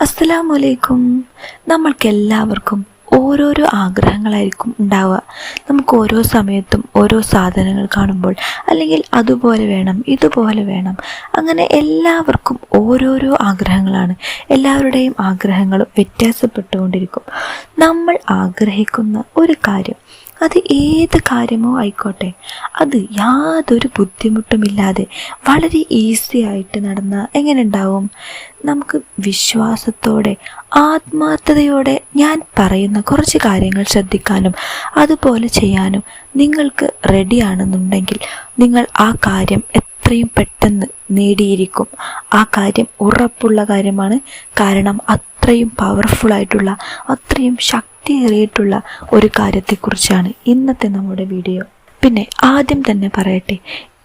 അസ്സലാമലൈക്കും. നമ്മൾക്കെല്ലാവർക്കും ഓരോരോ ആഗ്രഹങ്ങളായിരിക്കും ഉണ്ടാവുക. നമുക്ക് ഓരോ സമയത്തും ഓരോ സാധനങ്ങൾ കാണുമ്പോൾ അല്ലെങ്കിൽ അതുപോലെ വേണം ഇതുപോലെ വേണം. അങ്ങനെ എല്ലാവർക്കും ഓരോരോ ആഗ്രഹങ്ങളാണ്. എല്ലാവരുടെയും ആഗ്രഹങ്ങളും വ്യത്യാസപ്പെട്ടുകൊണ്ടിരിക്കും. നമ്മൾ ആഗ്രഹിക്കുന്ന ഒരു കാര്യം അത് ഏത് കാര്യമോ ആയിക്കോട്ടെ. അത് യാതൊരു ബുദ്ധിമുട്ടുമില്ലാതെ വളരെ ഈസി ആയിട്ട് നടന്ന എങ്ങനെ ഉണ്ടാവും? നമുക്ക് വിശ്വാസത്തോടെ ആത്മാർത്ഥതയോടെ ഞാൻ പറയുന്ന കുറച്ച് കാര്യങ്ങൾ ശ്രദ്ധിക്കാനും അതുപോലെ ചെയ്യാനും നിങ്ങൾക്ക് റെഡിയാണെന്നുണ്ടെങ്കിൽ നിങ്ങൾ ആ കാര്യം എത്രയും പെട്ടെന്ന് നേടിയിരിക്കും. ആ കാര്യം ഉറപ്പുള്ള കാര്യമാണ്. കാരണം അത്രയും പവർഫുൾ ആയിട്ടുള്ള അത്രയും ശക്തിയേറിയിട്ടുള്ള ഒരു കാര്യത്തെക്കുറിച്ചാണ് ഇന്നത്തെ നമ്മുടെ വീഡിയോ പിന്നെ ആദ്യം തന്നെ പറയട്ടെ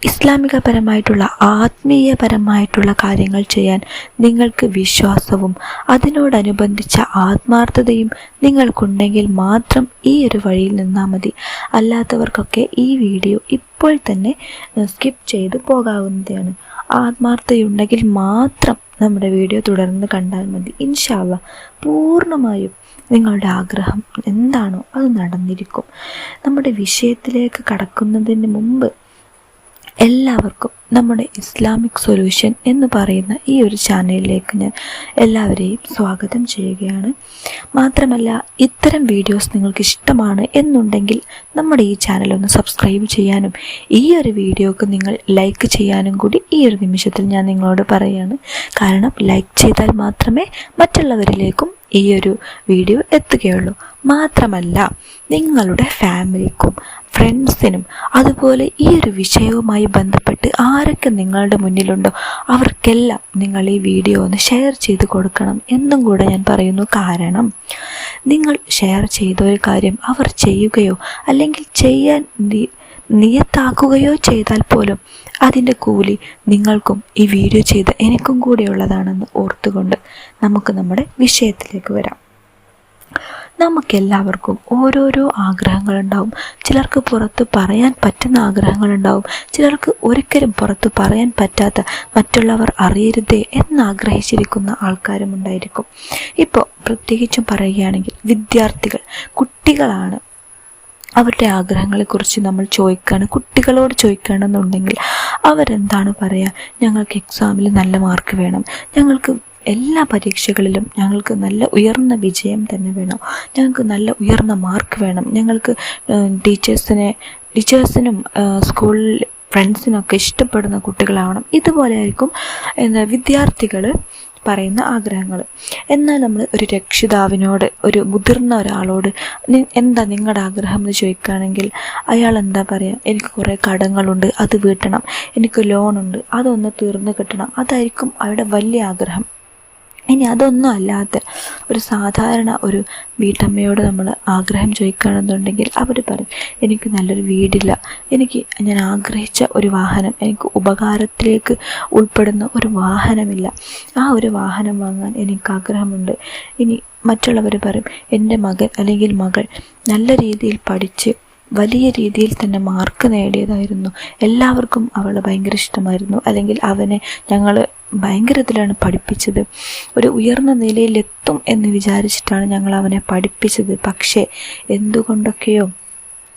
ഇസ്ലാമികപരമായിട്ടുള്ള ആത്മീയപരമായിട്ടുള്ള കാര്യങ്ങൾ ചെയ്യാൻ നിങ്ങൾക്ക് വിശ്വാസവും അതിനോടനുബന്ധിച്ച ആത്മാർത്ഥതയും നിങ്ങൾക്കുണ്ടെങ്കിൽ മാത്രം ഈ ഒരു വഴിയിൽ നിന്നാൽ മതി. അല്ലാത്തവർക്കൊക്കെ ഈ വീഡിയോ ഇപ്പോൾ തന്നെ സ്കിപ്പ് ചെയ്ത് പോകാവുന്നതാണ്. ആത്മാർത്ഥതയുണ്ടെങ്കിൽ മാത്രം നമ്മുടെ വീഡിയോ തുടർന്ന് കണ്ടാൽ മതി. ഇൻഷാല്ല പൂർണമായും നിങ്ങളുടെ ആഗ്രഹം എന്താണോ അത് നടന്നിരിക്കും. നമ്മുടെ വിഷയത്തിലേക്ക് കടക്കുന്നതിന് മുമ്പ് എല്ലാവർക്കും നമ്മുടെ ഇസ്ലാമിക് സൊല്യൂഷൻ എന്ന് പറയുന്ന ഈ ഒരു ചാനലിലേക്ക് ഞാൻ എല്ലാവരെയും സ്വാഗതം ചെയ്യുകയാണ്. മാത്രമല്ല ഇത്തരം വീഡിയോസ് നിങ്ങൾക്ക് ഇഷ്ടമാണ് എന്നുണ്ടെങ്കിൽ നമ്മുടെ ഈ ചാനൽ ഒന്ന് സബ്സ്ക്രൈബ് ചെയ്യാനും ഈ ഒരു വീഡിയോക്ക് നിങ്ങൾ ലൈക്ക് ചെയ്യാനും കൂടി ഈ ഒരു നിമിഷത്തിൽ ഞാൻ നിങ്ങളോട് പറയുകയാണ് കാരണം ലൈക്ക് ചെയ്താൽ മാത്രമേ മറ്റുള്ളവരിലേക്കും ഈ ഒരു വീഡിയോ എത്തുകയുള്ളൂ. മാത്രമല്ല നിങ്ങളുടെ ഫാമിലിക്കും ഫ്രണ്ട്സിനും അതുപോലെ ഈ ഒരു വിഷയവുമായി ബന്ധപ്പെട്ട് ആരൊക്കെ നിങ്ങളുടെ മുന്നിലുണ്ടോ അവർക്കെല്ലാം നിങ്ങൾ ഈ വീഡിയോ ഒന്ന് ഷെയർ ചെയ്ത് കൊടുക്കണം എന്നും കൂടെ ഞാൻ പറയുന്നു. കാരണം നിങ്ങൾ ഷെയർ ചെയ്ത ഒരു കാര്യം അവർ ചെയ്യുകയോ അല്ലെങ്കിൽ ചെയ്യാൻ നിയത്താക്കുകയോ ചെയ്താൽ പോലും അതിന്റെ കൂലി നിങ്ങൾക്കും ഈ വീഡിയോ ചെയ്ത് എനിക്കും കൂടെയുള്ളതാണെന്ന് ഓർത്തുകൊണ്ട് നമുക്ക് നമ്മുടെ വിഷയത്തിലേക്ക് വരാം. നമുക്കെല്ലാവർക്കും ഓരോരോ ആഗ്രഹങ്ങളുണ്ടാവും. ചിലർക്ക് പുറത്ത് പറയാൻ പറ്റുന്ന ആഗ്രഹങ്ങളുണ്ടാവും. ചിലർക്ക് ഒരിക്കലും പുറത്ത് പറയാൻ പറ്റാത്ത മറ്റുള്ളവർ അറിയരുതേ എന്നാഗ്രഹിച്ചിരിക്കുന്ന ആൾക്കാരും ഉണ്ടായിരിക്കും. ഇപ്പോൾ പ്രത്യേകിച്ചും പറയുകയാണെങ്കിൽ വിദ്യാർത്ഥികൾ കുട്ടികളാണ് അവരുടെ ആഗ്രഹങ്ങളെക്കുറിച്ച് നമ്മൾ ചോദിക്കുകയാണ് കുട്ടികളോട് ചോദിക്കുകയാണെന്നുണ്ടെങ്കിൽ അവരെന്താണ് പറയുക? ഞങ്ങൾക്ക് എക്സാമിൽ നല്ല മാർക്ക് വേണം. ഞങ്ങൾക്ക് എല്ലാ പരീക്ഷകളിലും ഞങ്ങൾക്ക് നല്ല ഉയർന്ന വിജയം തന്നെ വേണം. ഞങ്ങൾക്ക് നല്ല ഉയർന്ന മാർക്ക് വേണം. ഞങ്ങൾക്ക് ടീച്ചേഴ്സിനെ ടീച്ചേഴ്സിനും സ്കൂളിൽ ഫ്രണ്ട്സിനൊക്കെ ഇഷ്ടപ്പെടുന്ന കുട്ടികളാവണം. ഇതുപോലെയായിരിക്കും എന്താ വിദ്യാർത്ഥികൾ പറയുന്ന ആഗ്രഹങ്ങൾ. എന്നാൽ നമ്മൾ ഒരു രക്ഷിതാവിനോട് ഒരു മുതിർന്ന ഒരാളോട് എന്താ നിങ്ങളുടെ ആഗ്രഹം എന്ന് ചോദിക്കുകയാണെങ്കിൽ അയാൾ എന്താ പറയുക എനിക്ക് കുറേ കടങ്ങളുണ്ട് അത് വീട്ടണം. എനിക്ക് ലോണുണ്ട് അതൊന്ന് തീർന്നു കിട്ടണം. അതായിരിക്കും അവരുടെ വലിയ ആഗ്രഹം. ഇനി അതൊന്നും അല്ലാത്ത ഒരു സാധാരണ ഒരു വീട്ടമ്മയോട് നമ്മൾ ആഗ്രഹം ചോദിക്കുകയാണെന്നുണ്ടെങ്കിൽ അവർ പറയും എനിക്ക് നല്ലൊരു വീടില്ല. എനിക്ക് ഞാൻ ആഗ്രഹിച്ച ഒരു വാഹനം എനിക്ക് ഉപകാരത്തിലേക്ക് ഉൾപ്പെടുന്ന ഒരു വാഹനമില്ല. ആ ഒരു വാഹനം വാങ്ങാൻ എനിക്ക് ആഗ്രഹമുണ്ട്. ഇനി മറ്റുള്ളവർ പറയും എന്റെ മകൻ അല്ലെങ്കിൽ മകൾ നല്ല രീതിയിൽ പഠിച്ച് വലിയ രീതിയിൽ തന്നെ മാർക്ക് നേടിയതായിരുന്നു. എല്ലാവർക്കും അവളെ ഭയങ്കര ഇഷ്ടമായിരുന്നു. അല്ലെങ്കിൽ അവനെ ഞങ്ങൾ ഭയങ്കരത്തിലാണ് പഠിപ്പിച്ചത്. ഒരു ഉയർന്ന നിലയിലെത്തും എന്ന് വിചാരിച്ചിട്ടാണ് ഞങ്ങൾ അവനെ പഠിപ്പിച്ചത്. പക്ഷേ എന്തുകൊണ്ടൊക്കെയോ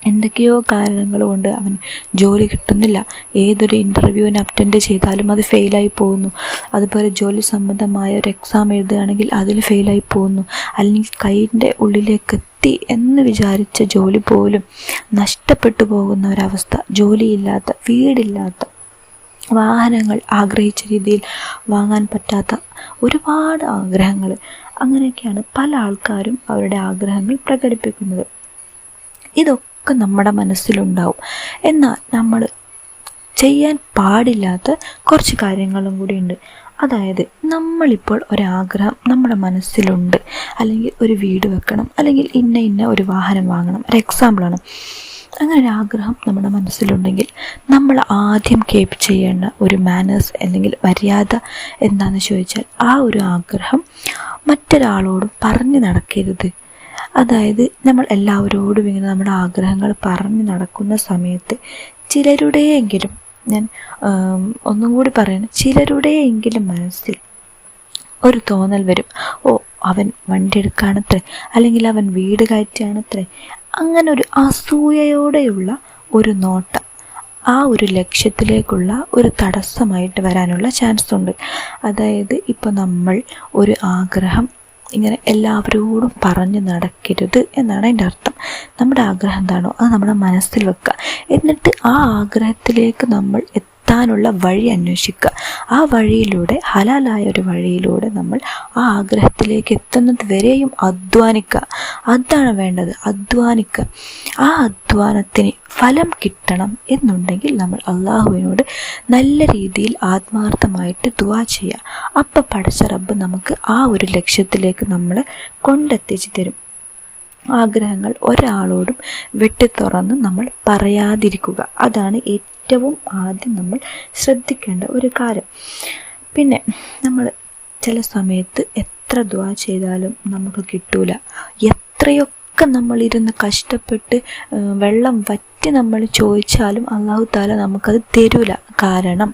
എന്തൊക്കെയോ കാരണങ്ങൾ കൊണ്ട് അവൻ ജോലി കിട്ടുന്നില്ല. ഏതൊരു ഇന്റർവ്യൂവിന് അറ്റൻഡ് ചെയ്താലും അത് ഫെയിലായി പോകുന്നു. അതുപോലെ ജോലി സംബന്ധമായ ഒരു എക്സാം എഴുതുകയാണെങ്കിൽ അതിൽ ഫെയിലായി പോകുന്നു. അല്ലെങ്കിൽ കൈന്റെ ഉള്ളിലേക്ക് എത്തി എന്ന് വിചാരിച്ച ജോലി പോലും നഷ്ടപ്പെട്ടു പോകുന്ന ഒരവസ്ഥ. ജോലിയില്ലാത്ത വീടില്ലാത്ത വാഹനങ്ങൾ ആഗ്രഹിച്ച രീതിയിൽ വാങ്ങാൻ പറ്റാത്ത ഒരുപാട് ആഗ്രഹങ്ങൾ. അങ്ങനെയൊക്കെയാണ് പല ആൾക്കാരും അവരുടെ ആഗ്രഹങ്ങൾ പ്രകടിപ്പിക്കുന്നത്. ഇതൊക്കെ നമ്മുടെ മനസ്സിലുണ്ടാവും. എന്നാൽ നമ്മൾ ചെയ്യാൻ പാടില്ലാത്ത കുറച്ച് കാര്യങ്ങളും കൂടി ഉണ്ട്. അതായത് നമ്മളിപ്പോൾ ഒരാഗ്രഹം നമ്മുടെ മനസ്സിലുണ്ട്. അല്ലെങ്കിൽ ഒരു വീട് വെക്കണം അല്ലെങ്കിൽ ഇന്ന ഇന്ന ഒരു വാഹനം വാങ്ങണം. ഒരു എക്സാമ്പിളാണ് അങ്ങനെ ഒരു ആഗ്രഹം നമ്മുടെ മനസ്സിലുണ്ടെങ്കിൽ നമ്മൾ ആദ്യം കേപ്പ് ചെയ്യേണ്ട ഒരു മാനേഴ്സ് അല്ലെങ്കിൽ മര്യാദ എന്താണെന്ന് ചോദിച്ചാൽ ആ ഒരു ആഗ്രഹം മറ്റൊരാളോടും പറഞ്ഞു നടക്കരുത്. അതായത് നമ്മൾ എല്ലാവരോടും ഇങ്ങനെ നമ്മുടെ ആഗ്രഹങ്ങൾ പറഞ്ഞു നടക്കുന്ന സമയത്ത് ചിലരുടെയെങ്കിലും ഞാൻ ഒന്നും കൂടി പറയണം ചിലരുടെയെങ്കിലും മനസ്സിൽ ഒരു തോന്നൽ വരും. ഓ അവൻ വണ്ടി എടുക്കുകയാണത്രേ അല്ലെങ്കിൽ അവൻ വീട് കയറ്റുകയാണത്രേ അങ്ങനെ ഒരു അസൂയയോടെയുള്ള ഒരു നോട്ടം. ആ ഒരു ലക്ഷ്യത്തിലേക്കുള്ള ഒരു തടസ്സമായിട്ട് വരാനുള്ള ചാൻസ് ഉണ്ട്. അതായത് ഇപ്പോൾ നമ്മൾ ഒരു ആഗ്രഹം ഇങ്ങനെ എല്ലാവരോടും പറഞ്ഞു നടക്കരുത് എന്നാണ് അതിന്റെ അർത്ഥം. നമ്മുടെ ആഗ്രഹം എന്താണോ അത് നമ്മുടെ മനസ്സിൽ വെക്കുക. എന്നിട്ട് ആ ആഗ്രഹത്തിലേക്ക് നമ്മൾ എത്താനുള്ള വഴി അന്വേഷിക്കുക. ആ വഴിയിലൂടെ ഹലാലായ ഒരു വഴിയിലൂടെ നമ്മൾ ആ ആഗ്രഹത്തിലേക്ക് എത്തുന്നത് വരെയും അധ്വാനിക്കുക. അതാണ് വേണ്ടത് അധ്വാനിക്കുക. ആ അധ്വാനത്തിന് ഫലം കിട്ടണം എന്നുണ്ടെങ്കിൽ നമ്മൾ അള്ളാഹുവിനോട് നല്ല രീതിയിൽ ആത്മാർത്ഥമായിട്ട് ദുവാ ചെയ്യുക. അപ്പം പഠിച്ച റബ്ബ് നമുക്ക് ആ ഒരു ലക്ഷ്യത്തിലേക്ക് നമ്മളെ കൊണ്ടെത്തിച്ച് തരും. ആഗ്രഹങ്ങൾ ഒരാളോടും വെട്ടിത്തുറന്ന് നമ്മൾ പറയാതിരിക്കുക. അതാണ് ഏറ്റവും ആദ്യം നമ്മൾ ശ്രദ്ധിക്കേണ്ട ഒരു കാര്യം. പിന്നെ നമ്മൾ ചില സമയത്ത് എത്ര ദ്വാ ചെയ്താലും നമുക്ക് കിട്ടൂല. എത്രയൊക്കെ നമ്മളിരുന്ന് കഷ്ടപ്പെട്ട് വെള്ളം വറ്റി നമ്മൾ ചോദിച്ചാലും അള്ളാഹു താല നമുക്കത് തരൂല. കാരണം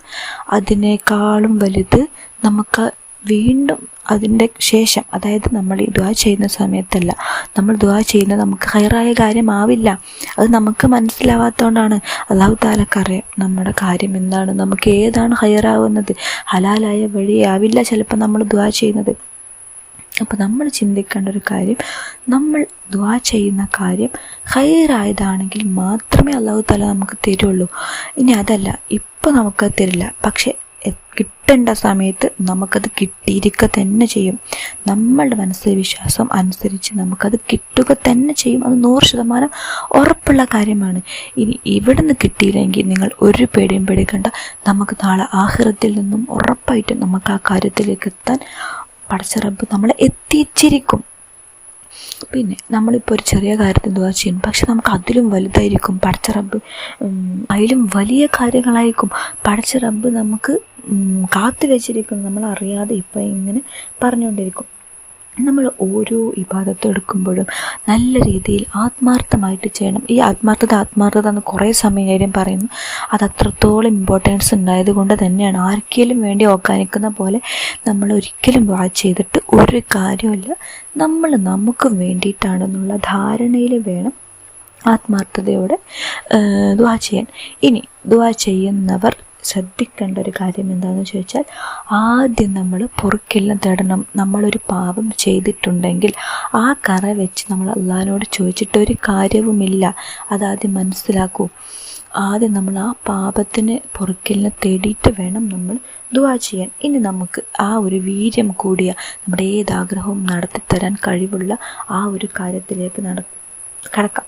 അതിനേക്കാളും വലുത് നമുക്ക് വീണ്ടും അതിന്റെ ശേഷം അതായത് നമ്മൾ ഈ ദ ചെയ്യുന്ന സമയത്തല്ല നമ്മൾ ദ ചെയ്യുന്നത് നമുക്ക് ഹയറായ കാര്യമാവില്ല അത് നമുക്ക് മനസ്സിലാവാത്തതുകൊണ്ടാണ് അള്ളാഹു താലക്കറിയാം നമ്മുടെ കാര്യം എന്താണ് നമുക്ക് ഏതാണ് ഹയറാവുന്നത് ഹലാലായ വഴിയാവില്ല ചിലപ്പോൾ നമ്മൾ ദ ചെയ്യുന്നത്. അപ്പോൾ നമ്മൾ ചിന്തിക്കേണ്ട ഒരു കാര്യം നമ്മൾ ദ്വാ ചെയ്യുന്ന കാര്യം ഹൈറായതാണെങ്കിൽ മാത്രമേ അള്ളാഹു താല നമുക്ക് തരുള്ളൂ. ഇനി അതല്ല ഇപ്പോൾ നമുക്ക് തരില്ല. പക്ഷേ കിട്ടേണ്ട സമയത്ത് നമുക്കത് കിട്ടിയിരിക്കുക തന്നെ ചെയ്യും. നമ്മളുടെ മനസ്സിലെ വിശ്വാസം അനുസരിച്ച് നമുക്കത് കിട്ടുക തന്നെ ചെയ്യും. അത് നൂറ് ശതമാനം ഉറപ്പുള്ള കാര്യമാണ്. ഇനി ഇവിടുന്ന് കിട്ടിയില്ലെങ്കിൽ നിങ്ങൾ ഒരു പേടിയും പേടിക്കേണ്ട. നമുക്ക് നാളെ ആഹ്റത്തിൽ നിന്നും ഉറപ്പായിട്ടും നമുക്ക് ആ കാര്യത്തിലേക്ക് എത്താൻ പടച്ചിറപ്പ് നമ്മളെ എത്തിച്ചിരിക്കും. പിന്നെ നമ്മളിപ്പോൾ ഒരു ചെറിയ കാര്യത്തിൽ ദുവാ ചെയ്യും പക്ഷെ നമുക്ക് അതിലും വലുതായിരിക്കും പടച്ച റബ്ബ്. അതിലും വലിയ കാര്യങ്ങളായിരിക്കും. പടച്ച റബ്ബ് നമുക്ക് കാത്തു വെച്ചിരിക്കും നമ്മൾ അറിയാതെ ഇപ്പം ഇങ്ങനെ പറഞ്ഞുകൊണ്ടിരിക്കും. നമ്മൾ ഓരോ ഇബാദത്ത് എടുക്കുമ്പോഴും നല്ല രീതിയിൽ ആത്മാർത്ഥമായിട്ട് ചെയ്യണം. ഈ ആത്മാർത്ഥത ആത്മാർത്ഥത എന്ന് കുറേ സമയം കാര്യം പറയുന്നു. അത് അത്രത്തോളം ഇമ്പോർട്ടൻസ് ഉണ്ടായത് കൊണ്ട് തന്നെയാണ്. ആർക്കെങ്കിലും വേണ്ടി ഓക്കാനിക്കുന്ന പോലെ നമ്മൾ ഒരിക്കലും വാച്ച് ചെയ്തിട്ട് ഒരു കാര്യമില്ല നമ്മൾ നമുക്ക് വേണ്ടിയിട്ടാണെന്നുള്ള ധാരണയിൽ വേണം ആത്മാർത്ഥതയോടെ ദ്വാ ചെയ്യാൻ. ഇനി ദ്വാ ചെയ്യുന്നവർ ശ്രദ്ധിക്കേണ്ട ഒരു കാര്യം എന്താണെന്ന് ചോദിച്ചാൽ ആദ്യം നമ്മൾ പൊറുക്കെല്ലാം തേടണം. നമ്മളൊരു പാപം ചെയ്തിട്ടുണ്ടെങ്കിൽ ആ കറ വെച്ച് നമ്മൾ അള്ളഹാനോട് ചോദിച്ചിട്ട് ഒരു കാര്യവുമില്ല. അതാദ്യം മനസ്സിലാക്കൂ. ആദ്യം നമ്മൾ ആ പാപത്തിന് പൊറുക്കലിനെ തേടിയിട്ട് വേണം നമ്മൾ ദുവാ ചെയ്യാൻ. ഇനി നമുക്ക് ആ ഒരു വീര്യം കൂടിയ നമ്മുടെ ഏതാഗ്രഹവും നടത്തിത്തരാൻ കഴിവുള്ള ആ ഒരു കാര്യത്തിലേക്ക് നട കടക്കാം.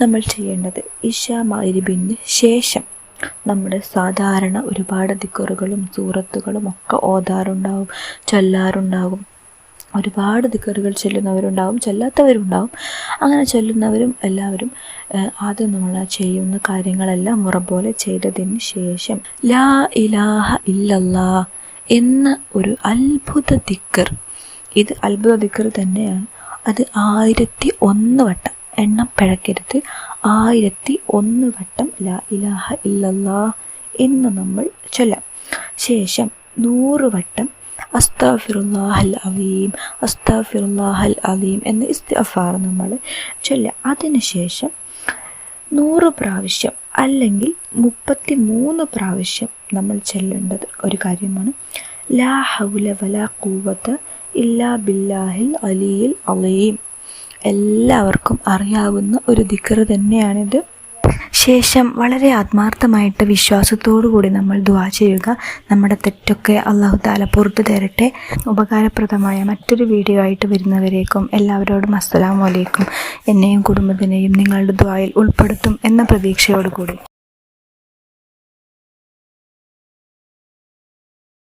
നമ്മൾ ചെയ്യേണ്ടത് ഇഷ മൈരിബിന് ശേഷം. നമ്മുടെ സാധാരണ ഒരുപാട് ദിക്കറുകളും സൂറത്തുകളും ഒക്കെ ഓതാറുണ്ടാവും ചൊല്ലാറുണ്ടാകും ഒരുപാട് ദിക്കറുകൾ ചൊല്ലുന്നവരുണ്ടാവും ചൊല്ലാത്തവരുണ്ടാവും. അങ്ങനെ ചൊല്ലുന്നവരും എല്ലാവരും ആദ്യം നമ്മൾ ചെയ്യുന്ന കാര്യങ്ങളെല്ലാം മുറ പോലെ ചെയ്തതിന് ശേഷം ലാ ഇലാഹ ഇല്ലല്ലാ എന്ന ഒരു അത്ഭുത ദിക്കർ. ഇത് അത്ഭുത ദിക്കർ തന്നെയാണ്. അത് ആയിരത്തി ഒന്ന് വട്ടം. എണ്ണം പിഴക്കരുത്. ആയിരത്തി ഒന്ന് വട്ടം ലാ ഇലാഹ ഇല്ലല്ലാ എന്ന് നമ്മൾ ചൊല്ലാം. ശേഷം നൂറ് വട്ടം അസ്താഫിറുല്ലാഹൽ അലീം അസ്താഫിറുല്ലാഹൽ അലീം എന്ന ഇസ്തിഫാർ നമ്മൾ ചൊല്ലാം. അതിനുശേഷം നൂറ് പ്രാവശ്യം അല്ലെങ്കിൽ മുപ്പത്തി മൂന്ന് പ്രാവശ്യം നമ്മൾ ചെല്ലേണ്ടത് ഒരു കാര്യമാണ്. ലാ ഹൗല വലാ കൂവത്ത് ഇല്ലാ ബില്ലാഹിൽ അലിയിൽ അലീം. എല്ലാവർക്കും അറിയാവുന്ന ഒരു ദിക്കറ് തന്നെയാണിത്. ശേഷം വളരെ ആത്മാർത്ഥമായിട്ട് വിശ്വാസത്തോടു കൂടി നമ്മൾ ദുവാ ചെയ്യുക. നമ്മുടെ തെറ്റൊക്കെ അള്ളാഹു താല പുറത്തു തരട്ടെ. ഉപകാരപ്രദമായ മറ്റൊരു വീഡിയോ ആയിട്ട് വരുന്നവരേക്കും എല്ലാവരോടും അസ്സലാമലൈക്കും എന്നെയും കുടുംബത്തിനെയും നിങ്ങളുടെ ദ്വായിൽ ഉൾപ്പെടുത്തും എന്ന പ്രതീക്ഷയോടുകൂടി.